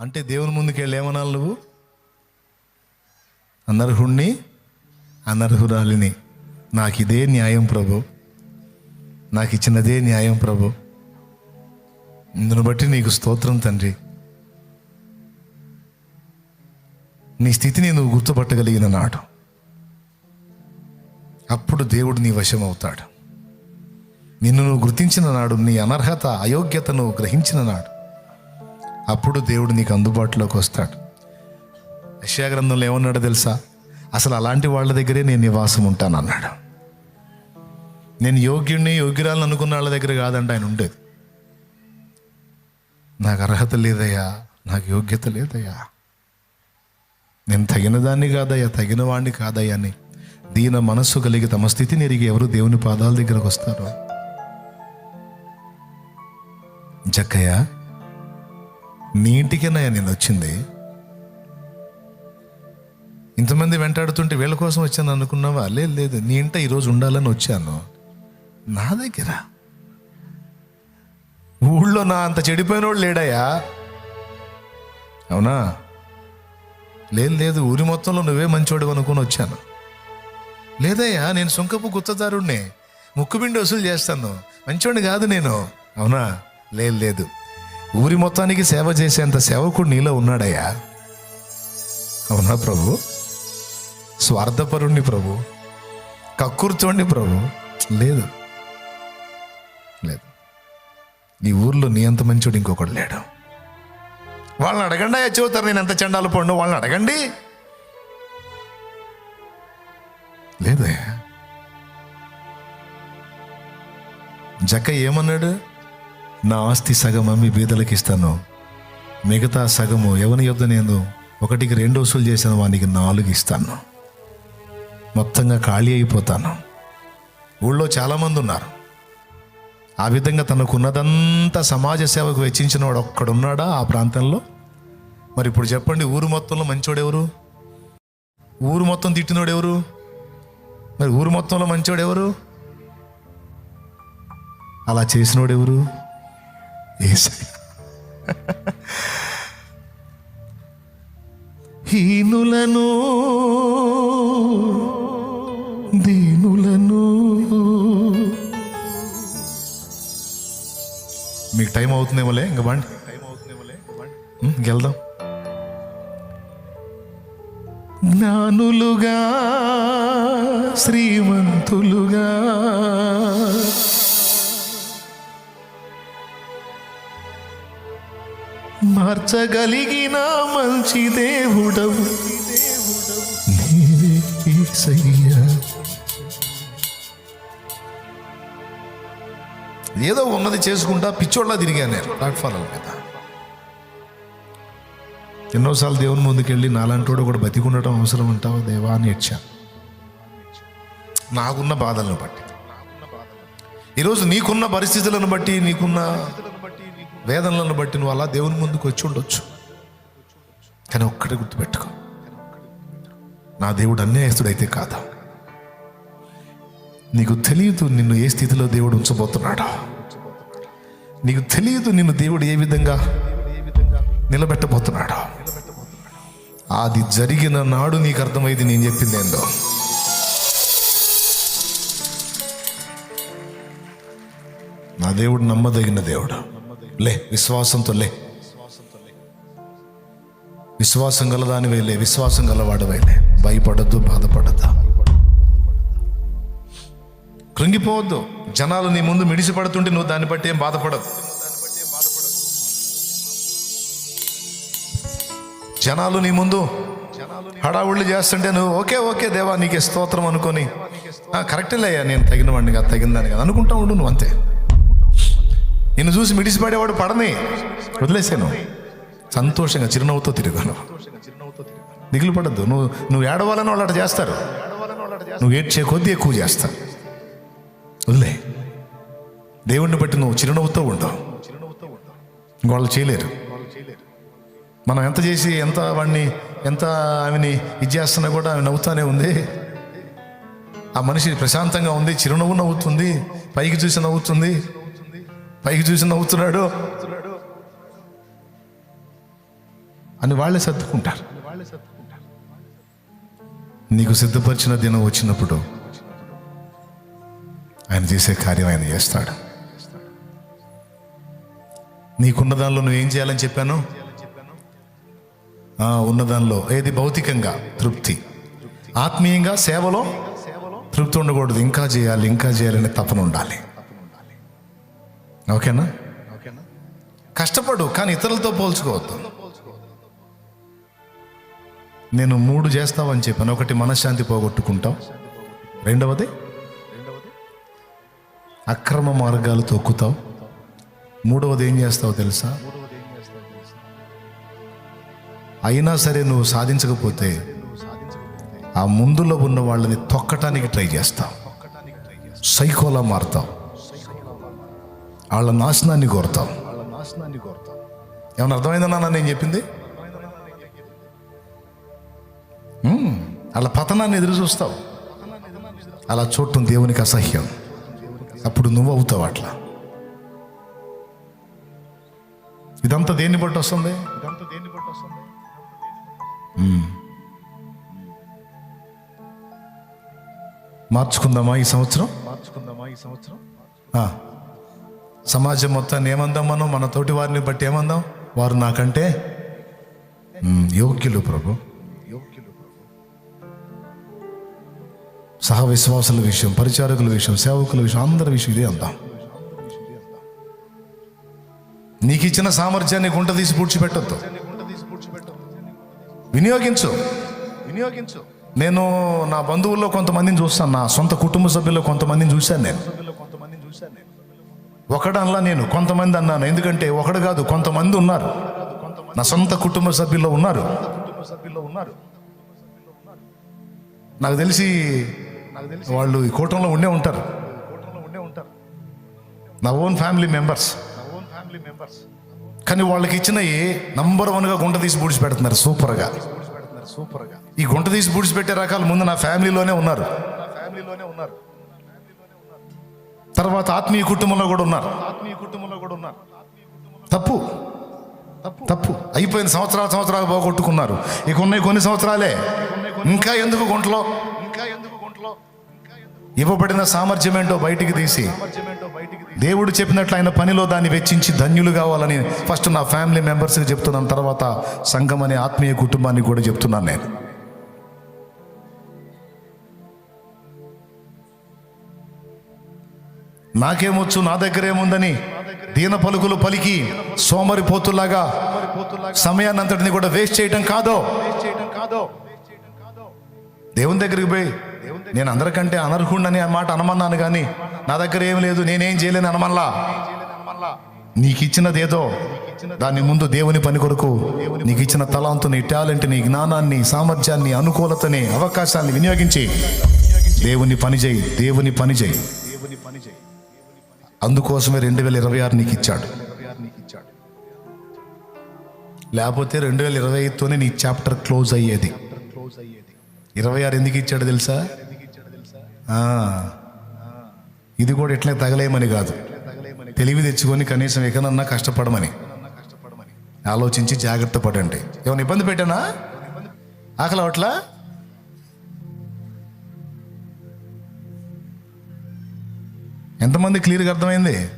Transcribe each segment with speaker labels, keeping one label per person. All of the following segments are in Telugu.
Speaker 1: అంటే దేవుని ముందుకు వెళ్ళి ఏమనాలి నువ్వు? అనర్హుణ్ణి అనర్హురాలిని. నాకు ఇదే న్యాయం ప్రభు. నాకు ఇచ్చినదే న్యాయం ప్రభు. ఇందును బట్టి నీకు స్తోత్రం తండ్రి. నీ స్థితిని నువ్వు గుర్తుపట్టగలిగిన నాడు. అప్పుడు దేవుడు నీ వశం అవుతాడు నిన్ను నువ్వు గుర్తించిన నాడు నీ అనర్హత అయోగ్యతను గ్రహించిన నాడు. అప్పుడు దేవుడు నీకు అందుబాటులోకి వస్తాడు. యెషయా గ్రంథంలో ఏమన్నాడో తెలుసా? అసలు అలాంటి వాళ్ళ దగ్గరే నేను నివాసం ఉంటాను అన్నాడు. నేను యోగ్యుడిని యోగ్యురాలను అనుకున్న వాళ్ళ దగ్గర కాదంట ఆయన ఉండేది. నాకు అర్హత లేదయ్యా నాకు యోగ్యత లేదయ్యా. నేను తగిన దాన్ని కాదయ్యా తగిన వాడిని కాదయ్యా అని దీన మనస్సు కలిగి తమ స్థితిని ఎరిగి ఎవరు దేవుని పాదాల దగ్గరకు వస్తారు? జక్కయ్య నీ ఇంటికేనయ్యా నేను వచ్చింది. ఇంతమంది వెంటాడుతుంటే వీళ్ళ కోసం వచ్చాను అనుకున్నావా? లేదు లేదు. నీ ఇంట ఈరోజు ఉండాలని వచ్చాను. నా దగ్గర? ఊళ్ళో నా అంత చెడిపోయినోడు లేడయ్యా. అవునా? లేదు లేదు. ఊరి మొత్తంలో నువ్వే మంచోడు అనుకుని వచ్చాను. లేదయ్యా నేను సుంకపు గుత్తదారుణ్ణి. ముక్కుబిండి వసూలు చేస్తాను. మంచోడిని కాదు నేను. అవునా? లేదు లేదు. ఊరి మొత్తానికి సేవ చేసేంత సేవకుడు నీలో ఉన్నాడయ్యా. అవునా ప్రభు? స్వార్థపరుణ్ణి ప్రభు. కక్కుర్చోండి ప్రభు. లేదు. లేదు. నీ ఊర్లో నీ అంత మంచోడు ఇంకొకడు లేడు. వాళ్ళని అడగండి అయ్యా చెబుతారు నేను ఎంత చెండాలు పండు వాళ్ళని అడగండి. లేదయ్యా. జక్క ఏమన్నాడు? నా ఆస్తి సగం అమ్మి బీదలకు ఇస్తాను మిగతా సగము ఎవని యొద్ద నేను ఒకటికి రెండు వసూలు చేసిన వానికి నాలుగు ఇస్తాను. మొత్తంగా ఖాళీ అయిపోతాను. ఊళ్ళో చాలామంది ఉన్నారు. ఆ విధంగా తనకున్నదంతా సమాజ సేవకు వెచ్చించిన వాడు ఒక్కడున్నాడా ఆ ప్రాంతంలో? మరి ఇప్పుడు చెప్పండి ఊరు మొత్తంలో మంచోడు ఎవరు ఊరు మొత్తం తిట్టినోడు ఎవరు మరి ఊరు మొత్తంలో మంచోడు ఎవరు అలా చేసినోడు ఎవరు హీనులను దీనులను మీకు టైం అవుతుందేమోలే ఇంక బండి. ఉం, ఇంకెళ్దాం జ్ఞానులుగా శ్రీమంతులుగా. మార్చగలిగిన మంచి దేవుడవు. నీవే ఏదో ఉన్నది చేసుకుంటా పిచ్చోళ్ళ తిరిగాను నేను. ప్లాట్ఫామ్ మీద. ఎన్నోసార్లు దేవుని ముందుకెళ్ళి నాలాంటోడు కూడా బతికుండటం అవసరం అంటావా దేవా అని ఏడ్చా నాకున్న బాధలను బట్టి. ఈరోజు నీకున్న పరిస్థితులను బట్టి నీకున్న వేదనలను బట్టి నువ్వు అలా దేవుని ముందుకు వచ్చి ఉండొచ్చు. కానీ ఒక్కటే గుర్తుపెట్టుకో. నా దేవుడు అన్యాయస్తుడైతే కాదా? నీకు తెలియదు నిన్ను ఏ స్థితిలో దేవుడు ఉంచబోతున్నాడో. నీకు తెలియదు నిన్ను దేవుడు ఏ విధంగా నిలబెట్టబోతున్నాడో. అది జరిగిన నాడు నీకు అర్థమైంది నేను చెప్పింది ఏందో. నా దేవుడు నమ్మదగిన దేవుడు. లే విశ్వాసంతో లే. విశ్వాసం గలదాని లే విశ్వాసం గలవాడవేలే భయపడద్దు బాధపడద్దు. కృంగిపోవద్దు. జనాలు నీ ముందు మిడిసిపడుతుంటే నువ్వు దాన్ని బట్టి ఏం బాధపడదు జనాలు నీ ముందు హడావుళ్ళు చేస్తుంటే నువ్వు ఓకే ఓకే దేవా నీకే స్తోత్రం అనుకొని. కరెక్టే లేయా అయ్యా నేను తగిన వాడిని తగిన తగిందని అనుకుంటా ఉండు నువ్వు అంతే. నిన్ను చూసి మిడిసిపడేవాడు పడని. వదిలేసాను సంతోషంగా చిరునవ్వుతో తిరిగాను. దిగులు పడద్దు. నువ్వు నువ్వు ఏడవాలని వాళ్ళు అట్లా చేస్తారు. నువ్వు ఏడ్చే కొద్దీ ఎక్కువ చేస్తావు వదిలే. దేవుణ్ణి బట్టి నువ్వు చిరునవ్వుతో ఉండవు. వాళ్ళు చేయలేరు. మనం ఎంత చేసి ఎంత వాడిని ఎంత ఆమెని ఇది చేస్తున్నా కూడా ఆమె నవ్వుతానే ఉంది. ఆ మనిషి ప్రశాంతంగా ఉంది చిరునవ్వు నవ్వుతుంది పైకి చూసి నవ్వుతుంది. పైకి చూసి నవ్వుతున్నాడు. అని వాళ్ళే సర్దుకుంటారు. నీకు సిద్ధపరిచిన దినం వచ్చినప్పుడు ఆయన చేసే కార్యం ఆయన చేస్తాడు. నీకున్న దానిలో నువ్వు ఏం చేయాలని చెప్పాను? ఉన్న దానిలో ఏది? భౌతికంగా తృప్తి. ఆత్మీయంగా సేవలో తృప్తి ఉండకూడదు. ఇంకా చేయాలి ఇంకా చేయాలనే తపన ఉండాలి. ఓకేనా? కష్టపడు కానీ ఇతరులతో పోల్చుకోవద్దు. నేను మూడు చేస్తావని చెప్పాను. ఒకటి మనశ్శాంతి పోగొట్టుకుంటాం. రెండవది అక్రమ మార్గాలు తొక్కుతావు మూడవది ఏం చేస్తావు తెలుసా? అయినా సరే నువ్వు సాధించకపోతే ఆ ముందులో ఉన్న వాళ్ళని తొక్కటానికి ట్రై చేస్తావు సైకోలా మారుతావు వాళ్ళ నాశనాన్ని కోరుతావు ఏమన్నా అర్థమైందన్నా నేను చెప్పింది. వాళ్ళ పతనాన్ని ఎదురు చూస్తావు. అలా చూడటం దేవునికి అసహ్యం. అప్పుడు నువ్వు అవుతావు అట్లా. ఇదంతా దేన్ని బట్టి వస్తుంది? ఇదంతా దేన్ని బట్టి వస్తుంది. మార్చుకుందామా ఈ సంవత్సరం? మార్చుకుందామా ఈ సంవత్సరం? సమాజం మొత్తాన్ని ఏమందాం మనం? మన తోటి వారిని బట్టి ఏమందాం? వారు నాకంటే యోగ్యులు ప్రభు. యోగ్యులు సహ విశ్వాసుల విషయం పరిచారకుల విషయం సేవకుల విషయం అందరి విషయం ఇదే అందాం. నీకు ఇచ్చిన సామర్థ్యాన్ని గుంట తీసి పూడ్చిపెట్టద్దు. వినియోగించు వినియోగించు. నేను నా బంధువుల్లో కొంతమందిని చూస్తాను నా సొంత కుటుంబ సభ్యుల్లో కొంతమందిని చూశాను నేను. ఒకడనలా నేను కొంతమంది అన్నాను. ఎందుకంటే ఒకడు కాదు కొంతమంది ఉన్నారు. నా సొంత కుటుంబ సభ్యుల్లో ఉన్నారు. నాకు తెలిసి వాళ్ళు ఈ కూటంలో ఉండే ఉంటారు. నా ఓన్ ఫ్యామిలీ మెంబర్స్. కానీ వాళ్ళకి ఇచ్చినవి నంబర్ వన్గా గుంట తీసి పూడ్చి పెడుతున్నారు సూపర్గా. సూపర్గా ఈ గుంట తీసి పూడ్చి పెట్టే రకాలు ముందు నా ఫ్యామిలీలోనే ఉన్నారు ఫ్యామిలీలోనే ఉన్నారు. తర్వాత ఆత్మీయ కుటుంబంలో కూడా ఉన్నారు. ఆత్మీయ కుటుంబంలో కూడా ఉన్నారు తప్పు. తప్పు. తప్పు అయిపోయిన సంవత్సరాలు సంవత్సరాలు పోగొట్టుకున్నారు. ఇక ఉన్నాయి కొన్ని సంవత్సరాలే. ఇంకా ఎందుకు గుంటలో ఇంకా ఎందుకు గుంటలో? ఇవ్వబడిన సామర్థ్యం ఏంటో బయటికి తీసి. దేవుడు చెప్పినట్లు ఆయన పనిలో దాన్ని వెచ్చించి ధన్యులు కావాలని ఫస్ట్ నా ఫ్యామిలీ మెంబర్స్కి చెప్తున్నాను. తర్వాత సంఘం అనే ఆత్మీయ కుటుంబానికి కూడా చెప్తున్నాను నేను. నాకేమొచ్చు? నా దగ్గర ఏముందని దీన పలుకులు పలికి సోమరిపోతులాగా సమయాన్ని అంతటిని కూడా వేస్ట్ చేయటం కాదో? దేవుని దగ్గరికి పోయి నేను అందరికంటే అనర్హుండని ఆ మాట అనమన్నాను కానీ నా దగ్గర ఏం లేదు నేనేం చేయలేను అనమల్లా నీకు ఇచ్చినదేదో దాని ముందు దేవుని పని కొరకు నీకు ఇచ్చిన తలాంతుని టాలెంట్ని జ్ఞానాన్ని సామర్థ్యాన్ని అనుకూలతని అవకాశాన్ని వినియోగించి దేవుని పని చేయి దేవుని పని చేయి. అందుకోసమే రెండు వేల ఇరవై ఆరు నీకు ఇచ్చాడు లేకపోతే రెండు వేల ఇరవై ఐదుతోనే నీ చాప్టర్ క్లోజ్ అయ్యేది. ఇరవై ఆరు ఎందుకు ఇచ్చాడు తెలుసా ఇది కూడా ఇట్లా తగలేయమని కాదు. తెలివి తెచ్చుకొని కనీసం ఎక్కడన్నా కష్టపడమని. ఆలోచించి జాగ్రత్త పడండి. ఏమైనా ఇబ్బంది పెట్టానా? ఆకలి అవట్లా ఎంతమంది క్లియర్గా అర్థమైంది?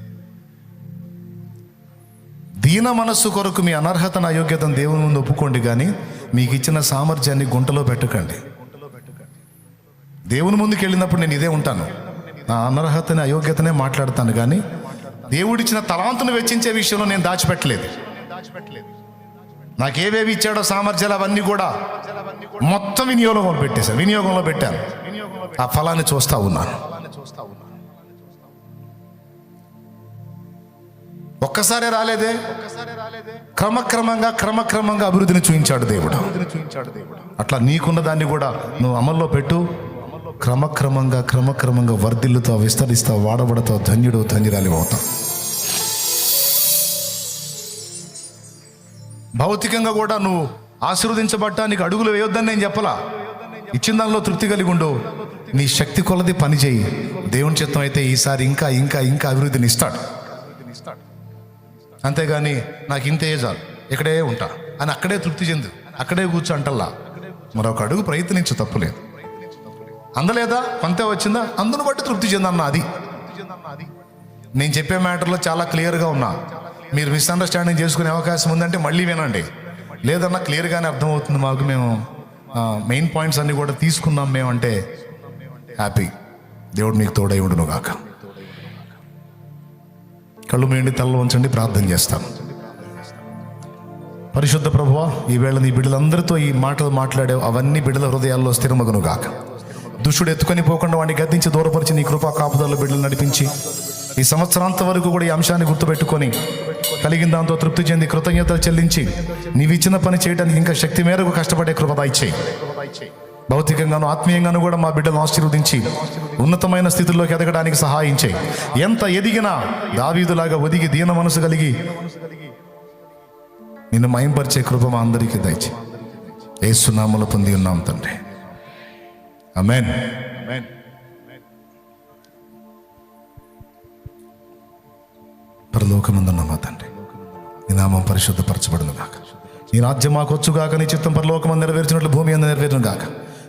Speaker 1: దీన మనస్సు కొరకు మీ అనర్హతను అయోగ్యతను దేవుని ముందు ఒప్పుకోండి కానీ మీకు ఇచ్చిన సామర్థ్యాన్ని గుంటలో పెట్టకండి. దేవుని ముందుకు వెళ్ళినప్పుడు నేను ఇదే ఉంటాను. నా అనర్హతని అయోగ్యతనే మాట్లాడతాను కానీ దేవుడిచ్చిన తలాంతును వెచ్చించే విషయంలో నేను దాచిపెట్టలేదు. నాకేవేవి ఇచ్చాడో సామర్థ్యాలు అవన్నీ కూడా మొత్తం వినియోగంలో పెట్టేశాను వినియోగంలో పెట్టాను. ఆ ఫలాన్ని చూస్తా ఉన్నాను. ఒక్కసారే రాలేదే? క్రమక్రమంగా క్రమక్రమంగా అభివృద్ధిని చూపించాడు దేవుడు. అట్లా నీకున్న దాన్ని కూడా నువ్వు అమల్లో పెట్టు. క్రమక్రమంగా క్రమక్రమంగా వర్ధిల్లుతో విస్తరిస్తా వాడబడతా ధన్యుడు ధన్యురాలి అవుతావు. భౌతికంగా కూడా నువ్వు ఆశీర్వదించబడటానికి అడుగులు వేయొద్దని నేను చెప్పలా? ఇచ్చిన దానిలో తృప్తి కలిగి ఉండు. నీ శక్తి కొలది పని చేయి. దేవుని చిత్తం అయితే ఈసారి ఇంకా ఇంకా ఇంకా అభివృద్ధిని ఇస్తాడు ఇస్తాడు. అంతేగాని నాకు ఇంతే చాలు. ఇక్కడే ఉంటా. అని అక్కడే తృప్తి చెందు. అక్కడే కూర్చో అంటల్లా. మరొక అడుగు ప్రయత్నించు తప్పులేదు. అందలేదా? కొంత వచ్చిందా? అందును బట్టి తృప్తి చెందన్న అది. నేను చెప్పే మ్యాటర్లో చాలా క్లియర్గా ఉన్నా. మీరు మిస్అండర్స్టాండింగ్ చేసుకునే అవకాశం ఉందంటే మళ్ళీ వినండి. లేదన్నా క్లియర్గానే అర్థమవుతుంది మాకు మేము మెయిన్ పాయింట్స్ అన్నీ కూడా తీసుకున్నాం మేము అంటే హ్యాపీ. దేవుడు మీకు తోడై ఉండును గాక కళ్ళు మేండి తల ఉంచండి ప్రార్థన చేస్తాను పరిశుద్ధ ప్రభువా ఈ వేళ నీ బిడ్డలందరితో ఈ మాటలు మాట్లాడావు. అవన్నీ బిడ్డల హృదయాల్లో స్థిరమగును గాక దుష్టుడు ఎత్తుకొని పోకుండా వాడిని గద్దించి దూరపరిచి నీ కృపా కాపుదల బిడ్డలు నడిపించి ఈ సంవత్సరాంత వరకు కూడా ఈ అంశాన్ని గుర్తుపెట్టుకొని కలిగిన దాంతో తృప్తి చెంది కృతజ్ఞతలు చెల్లించి నీవిచ్చిన పని చేయడానికి ఇంకా శక్తి మేరకు కష్టపడే కృప ఇచ్చేయి భౌతికంగాను ఆత్మీయంగాను కూడా మా బిడ్డలను ఆశీర్వదించి ఉన్నతమైన స్థితిలోకి ఎదగడానికి సహాయించే. ఎంత ఎదిగినా దావీదులాగా ఒదిగి దీన మనసు కలిగి నిన్ను మయంపరిచే కృప మా అందరికీ దయచి ఏసునామలు పొంది ఉన్నాం తండ్రి. అమెన్ పరలోకముందున్న మా తండ్రి. నీ నామం పరిశుద్ధపరచబడును గాక నీ రాజ్యం మాకొచ్చుగాక నీ చిత్తం పరలోకమందు నెరవేర్చినట్లు భూమి అందు నెరవేరును గాక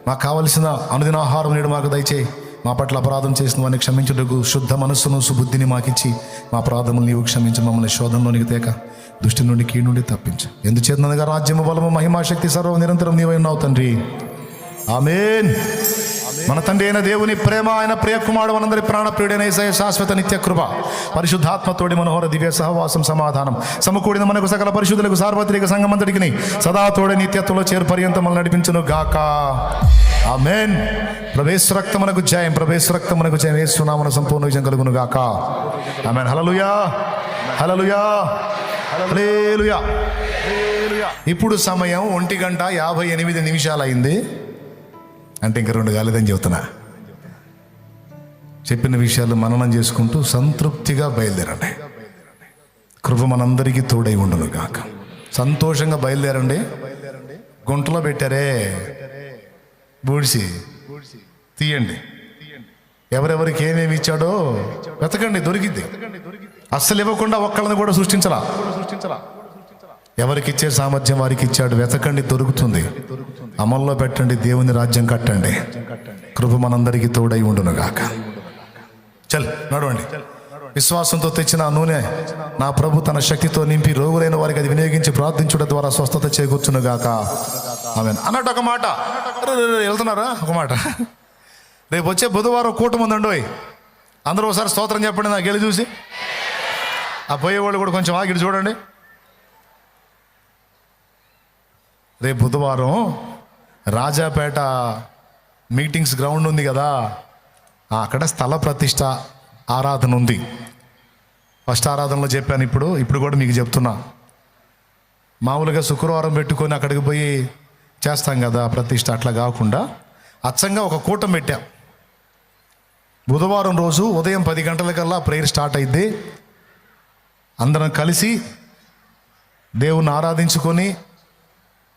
Speaker 1: మాకు కావలసిన అనుదిన ఆహారం నేడు మాకు దయచేయి మా పట్ల అపరాధం చేసిన వారిని క్షమించుటకు శుద్ధ మనస్సును సుబుద్ధిని మాకిచ్చి మా అపరాధములు నీవు క్షమించి మమ్మల్ని శోధంలోనికి తేక దుష్టి నుండి కీ నుండి తప్పించు. ఎందుచేతనగా రాజ్యము బలము మహిమాశక్తి సర్వ నిరంతరం నీవై ఉన్నావు తండ్రి. ఆమెన్. మన తండ్రి అయిన దేవుని ప్రేమ ఆయన ప్రియకుమారుడు మనందరి ప్రాణప్రియుడైన యేసయ్య శాశ్వత నిత్య కృప పరిశుద్ధాత్మతోడి మనోహర దివ్య సహవాసం సమాధానం సమకూడిన మనకు సకల పరిశుద్ధులకు సార్వత్రిక సంగమంతటికి సదా తోడే నిత్యత్వంలో చేరుపర్యంతం మనం నడిపించును గాక. ఆమెన్. ప్రవేశ రక్తమునకు జయం ప్రవేశ రక్తమునకు జయం వేస్తున్నామన సంపూర్ణ విజయం కలుగును గాక. ఆమెన్. హలలుయా హలలుయా ఇప్పుడు సమయం ఒంటి గంట యాభై ఎనిమిది నిమిషాలు అయింది అంటే ఇంకా రెండు కాలేదని చెబుతున్నా. చెప్పిన విషయాలు మననం చేసుకుంటూ సంతృప్తిగా బయలుదేరండి. కృప మనందరికీ తోడై ఉండను కాక సంతోషంగా బయలుదేరండి. గుంటలో పెట్టారే. బూడిసి. తీయండి. ఎవరెవరికి ఏమేమి ఇచ్చాడో వెతకండి దొరికింది అస్సలు ఇవ్వకుండా ఒక్కళ్ళని కూడా సృష్టించరా ఎవరికి ఇచ్చే సామర్థ్యం వారికి ఇచ్చాడు వెతకండి దొరుకుతుంది. అమల్లో పెట్టండి దేవుని రాజ్యం కట్టండి. కృప మనందరికీ తోడై ఉండును గాక చల్ నడవండి. విశ్వాసంతో తెచ్చిన ఆ నూనె నా ప్రభు తన శక్తితో నింపి రోగులైన వారికి అది వినియోగించి ప్రార్థించడం ద్వారా స్వస్థత చేకూర్చును గాక ఆమె అన్నట్టు ఒక మాట. వెళ్తున్నారా? ఒక మాట. రేపు వచ్చే బుధవారం కూటమి ఉందండోయ్ అందరూ ఒకసారి స్తోత్రం చెప్పండి నాకు వెళ్ళి చూసి. ఆ పోయేవాళ్ళు కూడా కొంచెం ఆగిడి చూడండి. రేపు బుధవారం రాజాపేట మీటింగ్స్ గ్రౌండ్ ఉంది కదా అక్కడ స్థల ప్రతిష్ట ఆరాధన ఉంది. ఫస్ట్ ఆరాధనలో చెప్పాను ఇప్పుడు ఇప్పుడు కూడా మీకు చెప్తున్నా. మామూలుగా శుక్రవారం పెట్టుకొని అక్కడికి పోయి చేస్తాం కదా ప్రతిష్ట అట్లా కాకుండా అచ్చంగా ఒక కూటం పెట్టాం. బుధవారం రోజు ఉదయం పది గంటలకల్లా ప్రేయర్ స్టార్ట్ అయింది అందరం కలిసి దేవుణ్ణి ఆరాధించుకొని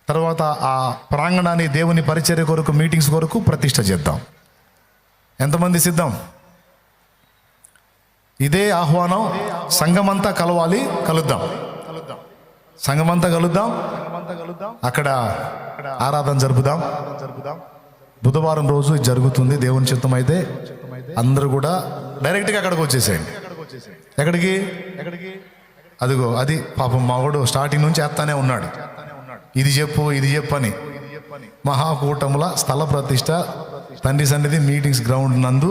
Speaker 1: తర్వాత ఆ ప్రాంగణాన్ని దేవుని పరిచర్య కొరకు మీటింగ్స్ కొరకు ప్రతిష్ట చేద్దాం. ఎంతమంది సిద్ధం? ఇదే ఆహ్వానం సంఘమంతా కలవాలి కలుద్దాం. సంఘమంతా కలుద్దాం అక్కడ ఆరాధన జరుపుదాం. బుధవారం రోజు ఇది జరుగుతుంది దేవుని చిత్తం అయితే అందరూ కూడా డైరెక్ట్గా అక్కడికి వచ్చేసేయండి. ఎక్కడికి? ఎక్కడికి అదిగో అది పాపం మావాడు స్టార్టింగ్ నుంచి వేస్తానే ఉన్నాడు. ఇది చెప్పు ఇది చెప్పు అని మహాకూటముల స్థల ప్రతిష్ట తండ్రి సన్నిధి మీటింగ్స్ గ్రౌండ్ నందు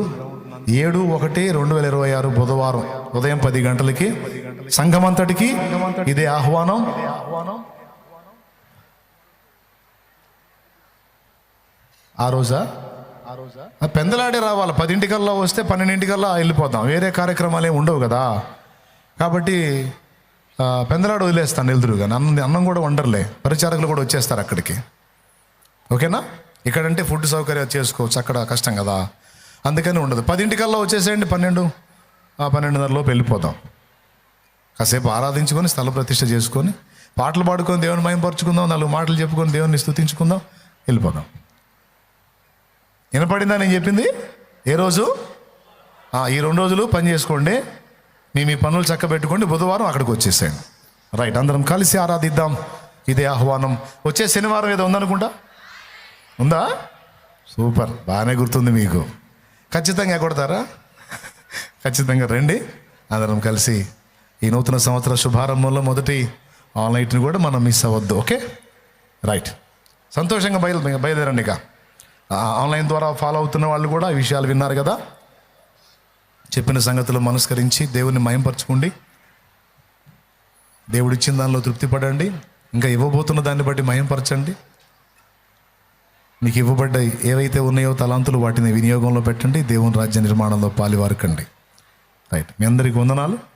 Speaker 1: ఏడు ఒకటి రెండు వేల ఇరవై ఆరు బుధవారం ఉదయం పది గంటలకి సంఘమంతటికి ఇదే ఆహ్వానం. ఆ రోజా? ఆ పెందలాడే రావాలి. పదింటికల్లా వస్తే పన్నెండింటికల్లా వెళ్ళిపోతాం. వేరే కార్యక్రమాలు ఏమి ఉండవు కదా. కాబట్టి పెందలాడు వదిలేస్తాను వెళ్తురు అన్నం అన్నం కూడా వండర్లే. పరిచారకులు కూడా వచ్చేస్తారు అక్కడికి. ఓకేనా? ఇక్కడంటే ఫుడ్ సౌకర్యాలు చేసుకోవచ్చు. అక్కడ కష్టం కదా. అందుకని ఉండదు. పదింటికల్లా వచ్చేసేయండి. పన్నెండు? ఆ, పన్నెండున్నరలోపు వెళ్ళిపోతాం. కాసేపు ఆరాధించుకొని స్థల ప్రతిష్ట చేసుకొని పాటలు పాడుకొని దేవుని మయంపరుచుకుందాం నాలుగు మాటలు చెప్పుకొని దేవుని స్థుతించుకుందాం వెళ్ళిపోదాం వినపడిందా నేను చెప్పింది? ఏ రోజు? ఈ రెండు రోజులు పని చేసుకోండి. మీ మీ పనులు చక్కబెట్టుకోండి బుధవారం అక్కడికి వచ్చేసేయండి. రైట్ అందరం కలిసి ఆరాధిద్దాం. ఇదే ఆహ్వానం. వచ్చే శనివారం ఏదో ఉందనుకుంటా? ఉందా? సూపర్ బాగానే గుర్తుంది మీకు. ఖచ్చితంగా కొడతారా? ఖచ్చితంగా రండి. అందరం కలిసి ఈ నూతన సంవత్సర శుభారంభంలో మొదటి ఆన్లైట్ని కూడా మనం మిస్ అవ్వద్దు ఓకే? రైట్. సంతోషంగా బయలు బయలుదేరండి ఇక. ఆన్లైన్ ద్వారా ఫాలో అవుతున్న వాళ్ళు కూడా ఈ విషయాలు విన్నారు కదా? చెప్పిన సంగతులు మనస్కరించి దేవుని మయంపరచుకోండి. దేవుడు ఇచ్చిన దానిలో తృప్తి పడండి ఇంకా ఇవ్వబోతున్న దాన్ని బట్టి మయంపరచండి. మీకు ఇవ్వబడ్డ ఏవైతే ఉన్నాయో తలాంతులు వాటిని వినియోగంలో పెట్టండి. దేవుని రాజ్య నిర్మాణంలో పాలివారకండి. రైట్. మీ అందరికీ వందనాలు.